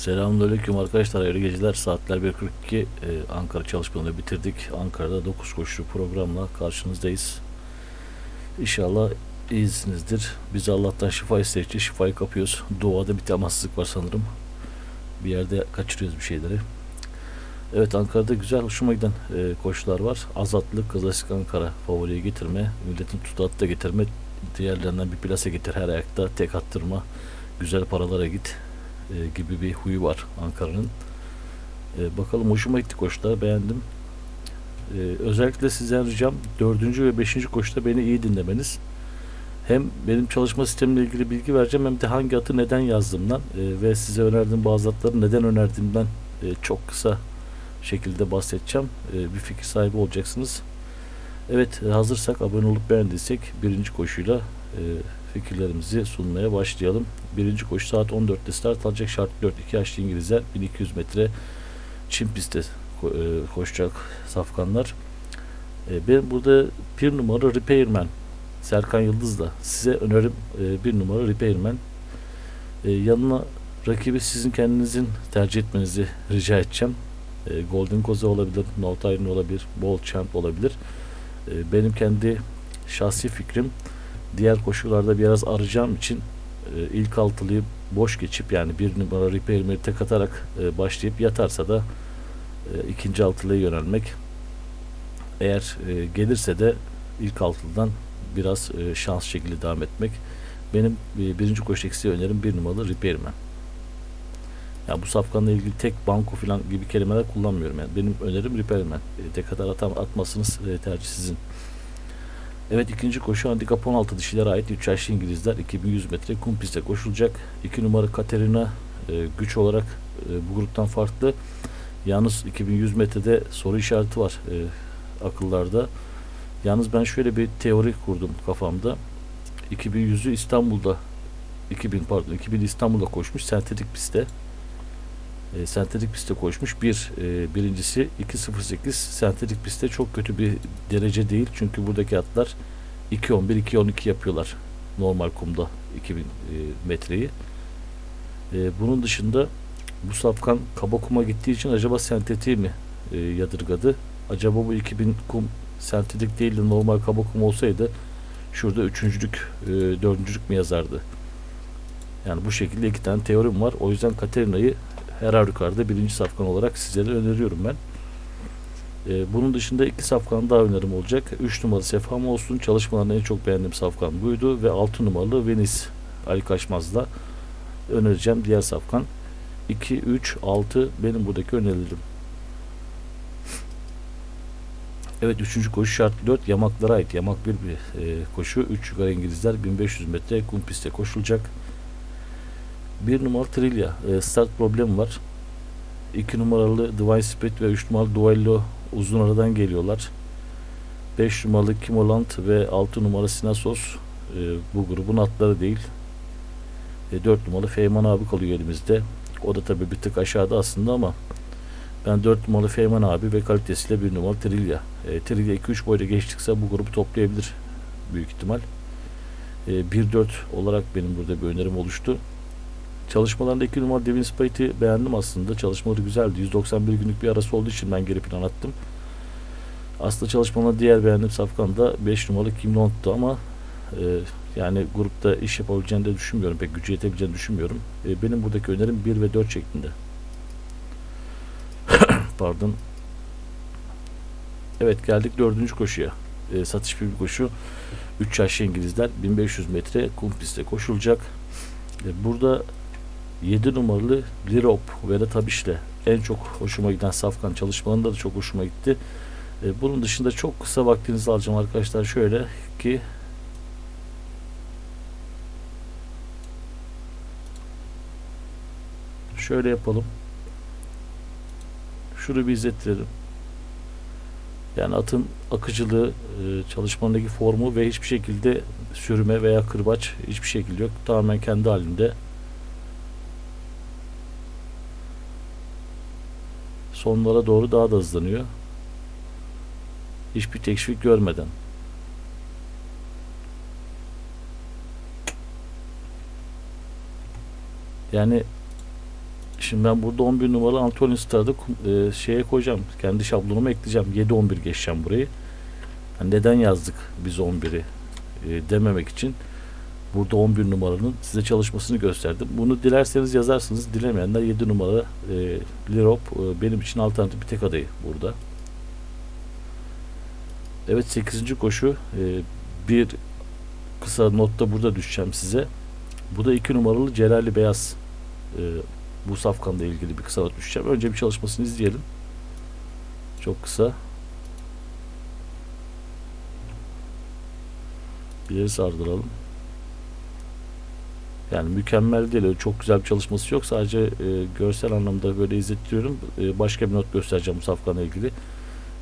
Selamünaleyküm arkadaşlar. Hayırlı geceler. Saatler 1.42. Ee, Ankara çalışmalarını bitirdik. Ankara'da 9 koşulu programla karşınızdayız. İnşallah iyisinizdir. Biz Allah'tan şifa isteyeceğiz. Şifayı kapıyoruz. Doğada bir temassızlık var sanırım. Bir yerde kaçırıyoruz bir şeyleri. Evet Ankara'da güzel hoşuma giden e, koşular var. Azatlı, Klasik Ankara favoriye getirme, milletin tutatı da getirme, diğerlerinden bir plase getir her ayakta tek attırma, güzel paralara git e, gibi bir huyu var Ankara'nın. E, bakalım hoşuma gitti koşular beğendim. E, özellikle sizden ricam dördüncü ve beşinci koşuda beni iyi dinlemeniz. Hem benim çalışma sistemimle ilgili bilgi vereceğim hem de hangi atı neden yazdığımdan e, ve size önerdiğim bazı atları neden önerdiğimden e, çok kısa şekilde bahsedeceğim. E, bir fikir sahibi olacaksınız. Evet hazırsak abone olup beğendiysek birinci koşuyla e, fikirlerimizi sunmaya başlayalım. Birinci koşu saat 14'te start alacak. Şart 4 2 yaşlı İngilizler 1200 metre çim pistte e, koşacak safkanlar. E, ben burada bir numara Repairman Serkan Yıldız'la size önerim e, bir numara Repairman. Yanına rakibi sizin kendinizin tercih etmenizi rica edeceğim. Golden Koza olabilir, No Time olabilir, Bold Champ olabilir. Benim kendi şahsi fikrim diğer koşularda biraz arayacağım için e, ilk altılıyı boş geçip yani bir numara repair'imi tek atarak e, başlayıp yatarsa da e, ikinci altılıya yönelmek. Eğer e, gelirse de ilk altılıdan biraz e, şans şekilde devam etmek. Benim e, birinci koşu eksiği önerim bir numaralı repair'men. Ya bu safkanla ilgili tek banko falan gibi kelimeler kullanmıyorum yani. Benim önerim repair'men. E, tek atar atam atmasınız e, tercih sizin. Evet ikinci koşu handikap 16 dişilere ait 3 yaşlı İngilizler 2100 metre kum pistte koşulacak. 2 numara Katerina e, güç olarak e, bu gruptan farklı. Yalnız 2100 metrede soru işareti var e, akıllarda. Yalnız ben şöyle bir teori kurdum kafamda. 2100'ü İstanbul'da 2000 pardon 2000 İstanbul'da koşmuş sentetik pistte. E, sentetik pistte koşmuş. Bir, e, birincisi 2.08 sentetik pistte çok kötü bir derece değil. Çünkü buradaki atlar 2.11, 2.12 yapıyorlar normal kumda 2000 e, metreyi. E, bunun dışında bu safkan kaba kuma gittiği için acaba sentetiği mi e, yadırgadı? Acaba bu 2000 kum sentetik değil de normal kaba kum olsaydı şurada üçüncülük, e, dördüncülük mü yazardı? Yani bu şekilde iki tane teorim var. O yüzden Katerina'yı her halükarda birinci safkan olarak sizlere öneriyorum ben. Ee, bunun dışında iki safkan daha önerim olacak. 3 numaralı Sefam olsun. Çalışmalarını en çok beğendiğim safkan buydu. Ve 6 numaralı Venice Ali Kaçmaz'la önereceğim diğer safkan. 2, 3, 6 benim buradaki önerilerim. Evet 3. koşu şart 4 yamaklara ait. Yamak bir, bir e, koşu. 3 yukarı İngilizler 1500 metre kum pistte koşulacak. Bir numaralı Trilya. E, start problemi var. 2 numaralı Divine Spirit ve 3 numaralı Duello uzun aradan geliyorlar. 5 numaralı Kimoland ve 6 numaralı Sinasos e, bu grubun atları değil. E, 4 numaralı Feyman abi kalıyor elimizde. O da tabii bir tık aşağıda aslında ama ben 4 numaralı Feyman abi ve kalitesiyle 1 numaralı Trilya. E, Trilya 2-3 boyda geçtikse bu grubu toplayabilir büyük ihtimal. E, 1-4 olarak benim burada bir önerim oluştu. Çalışmalarında 2 numara Devin Spate'i beğendim aslında. Çalışmaları güzeldi. 191 günlük bir arası olduğu için ben geri plan attım. Aslında çalışmalarında diğer beğendiğim safkan da 5 numaralı Kim Long'tu ama e, yani grupta iş yapabileceğini de düşünmüyorum. Pek gücü yetebileceğini düşünmüyorum. E, benim buradaki önerim 1 ve 4 şeklinde. Pardon. Evet geldik dördüncü koşuya. E, satış bir koşu. 3 yaşlı İngilizler 1500 metre kum pistte koşulacak. E, burada 7 numaralı Lirop ve de Tabiş'le en çok hoşuma giden Safkan çalışmalarında da çok hoşuma gitti. E, bunun dışında çok kısa vaktinizi alacağım arkadaşlar şöyle ki şöyle yapalım. Şunu bir izlettirelim. Yani atın akıcılığı, e, çalışmanındaki formu ve hiçbir şekilde sürme veya kırbaç hiçbir şekilde yok. Tamamen kendi halinde. Sonlara doğru daha da hızlanıyor. Hiçbir teşvik görmeden. Yani Şimdi ben burada 11 numaralı Anthony Star'da e, şeye koyacağım. Kendi şablonuma ekleyeceğim. 7-11 geçeceğim burayı. Yani neden yazdık biz 11'i e, dememek için burada 11 numaranın size çalışmasını gösterdim. Bunu dilerseniz yazarsınız. Dilemeyenler 7 numara e, Lirop e, benim için alternatif bir tek adayı burada. Evet 8. koşu e, bir kısa notta burada düşeceğim size. Bu da 2 numaralı Celali Beyaz e, bu safkanla ilgili bir kısa not düşeceğim. Önce bir çalışmasını izleyelim. Çok kısa. Bir sardıralım. Yani mükemmel değil. Çok güzel bir çalışması yok. Sadece e, görsel anlamda böyle izletiyorum. E, başka bir not göstereceğim safkanla ilgili.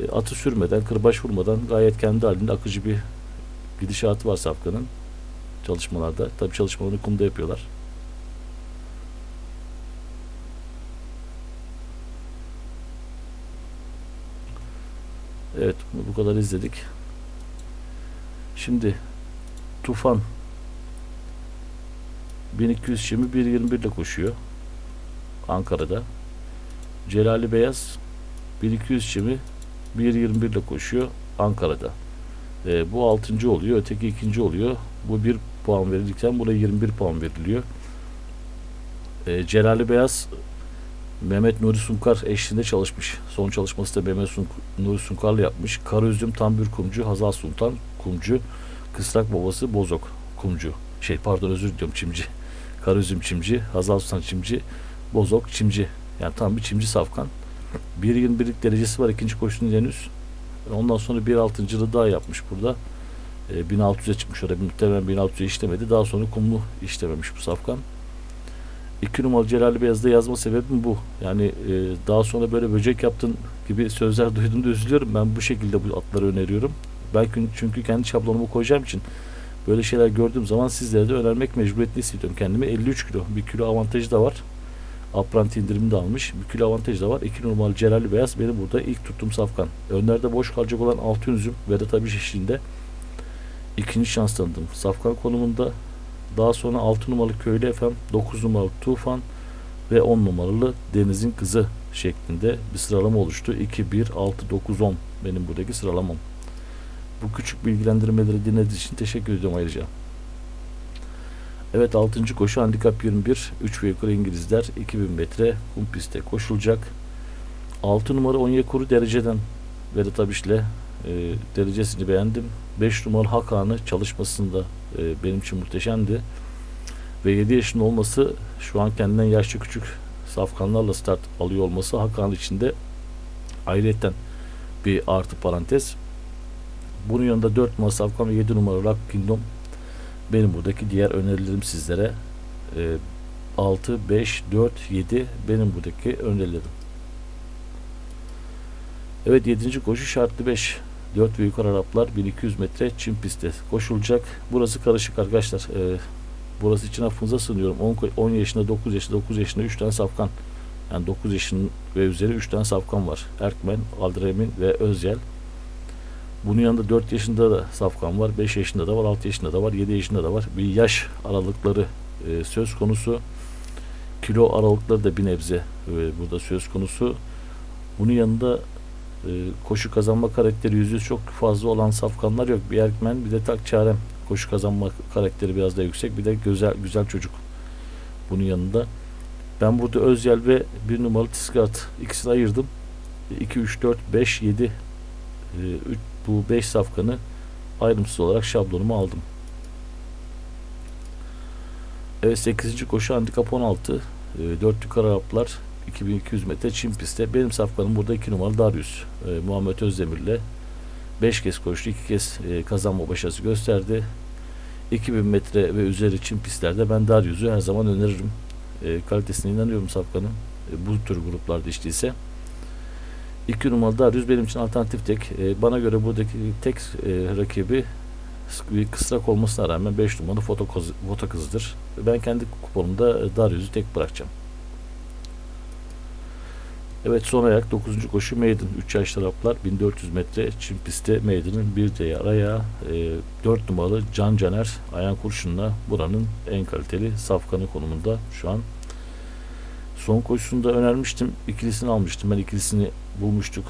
E, atı sürmeden, kırbaç vurmadan gayet kendi halinde akıcı bir gidişatı var safkanın çalışmalarda. Tabii çalışmalarını kumda yapıyorlar. Evet bu kadar izledik. Şimdi Tufan 1220 1.21 ile koşuyor. Ankara'da. Celali Beyaz 1220 1.21 ile koşuyor Ankara'da. Ee, bu 6. oluyor. Öteki ikinci oluyor. Bu 1 puan verilirken buna 21 puan veriliyor. Ee, Celali Beyaz Mehmet Nuri Sunkar eşliğinde çalışmış. Son çalışması da Mehmet Sunk- Nuri Sunkar'la yapmış. Karaüzüm Tambür Kumcu, Hazal Sultan Kumcu, Kısrak Babası Bozok Kumcu. Şey pardon özür diliyorum Çimci. Karaüzüm Çimci, Hazal Sultan Çimci, Bozok Çimci. Yani tam bir Çimci safkan. 1.21'lik derecesi var ikinci koşunun henüz. Ondan sonra bir altıncılığı daha yapmış burada. E, 1600'e çıkmış orada. Muhtemelen 1600'e işlemedi. Daha sonra kumlu işlememiş bu safkan. 2 numaralı Celali Beyaz'da yazma sebebim bu. Yani e, daha sonra böyle böcek yaptın gibi sözler duyduğumda üzülüyorum. Ben bu şekilde bu atları öneriyorum. Ben çünkü kendi şablonumu koyacağım için böyle şeyler gördüğüm zaman sizlere de önermek mecburiyetini hissediyorum kendime. 53 kilo. Bir kilo avantajı da var. Apranti indirimi de almış. Bir kilo avantajı da var. 2 numaralı Celali Beyaz benim burada ilk tuttuğum safkan. Önlerde boş kalacak olan altın üzüm ve de tabii eşliğinde ikinci şans tanıdım. Safkan konumunda daha sonra 6 numaralı Köylü Efem, 9 numaralı Tufan ve 10 numaralı Deniz'in Kızı şeklinde bir sıralama oluştu. 2, 1, 6, 9, 10 benim buradaki sıralamam. Bu küçük bilgilendirmeleri dinlediğiniz için teşekkür ediyorum ayrıca. Evet 6. koşu handikap 21 3 ve İngilizler 2000 metre kum pistte koşulacak. 6 numara Onyekuru dereceden Vedat Abiş'le e, derecesini beğendim. 5 numaralı Hakan'ı çalışmasında e, benim için muhteşemdi. Ve 7 yaşında olması şu an kendinden yaşça küçük safkanlarla start alıyor olması Hakan için de ayrıyeten bir artı parantez. Bunun yanında 4 numara safkan ve 7 numara Rock Kingdom benim buradaki diğer önerilerim sizlere. E, 6, 5, 4, 7 benim buradaki önerilerim. Evet 7. koşu şartlı 5. 4 ve yukarı Araplar 1200 metre çim pistte koşulacak. Burası karışık arkadaşlar. Ee, burası için affınıza sığınıyorum. 10, ko- 10 yaşında, 9 yaşında, 9 yaşında 3 tane safkan. Yani 9 yaşın ve üzeri 3 tane safkan var. Erkmen, Aldremin ve Özyel. Bunun yanında 4 yaşında da safkan var. 5 yaşında da var, 6 yaşında da var, 7 yaşında da var. Bir yaş aralıkları e, söz konusu. Kilo aralıkları da bir nebze e, burada söz konusu. Bunun yanında e, koşu kazanma karakteri yüzü çok fazla olan safkanlar yok. Bir erkmen bir de tak çarem. Koşu kazanma karakteri biraz da yüksek. Bir de güzel güzel çocuk. Bunun yanında. Ben burada Özyel ve bir numaralı Tiskat ikisini ayırdım. 2, 3, 4, 5, 7 e, üç- bu 5 safkanı ayrımsız olarak şablonuma aldım. Evet 8. koşu handikap 16. E, 4 yukarı Araplar 2200 metre çim pistte. Benim safkanım burada 2 numaralı Darius. E, Muhammed Özdemir'le 5 kez koştu. 2 kez e, kazanma başarısı gösterdi. 2000 metre ve üzeri çim pistlerde ben Darius'u her zaman öneririm. E, kalitesine inanıyorum safkanın. E, bu tür gruplarda işteyse. 2 numaralı Darius benim için alternatif tek. E, bana göre buradaki tek e, rakibi bir kısrak olmasına rağmen 5 numaralı foto, foto kızıdır. Ben kendi kuponumda e, Darius'u tek bırakacağım. Evet son ayak 9. koşu Maiden 3 yaş taraflar 1400 metre çim pistte Maiden'ın bir de araya e, 4 numaralı Can Caner Ayhan Kurşun'la buranın en kaliteli safkanı konumunda şu an. Son koşusunda önermiştim. İkilisini almıştım. Ben ikilisini bulmuştuk.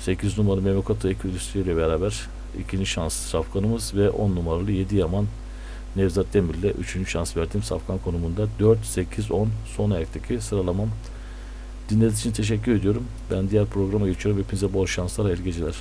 8 numaralı Mehmet Ata ikilisiyle beraber ikinci şans safkanımız ve 10 numaralı 7 Yaman Nevzat Demir'le 3. şans verdiğim safkan konumunda 4, 8, 10 son ayaktaki sıralamam. Dinlediğiniz için teşekkür ediyorum. Ben diğer programa geçiyorum. Hepinize bol şanslar, hayırlı geceler.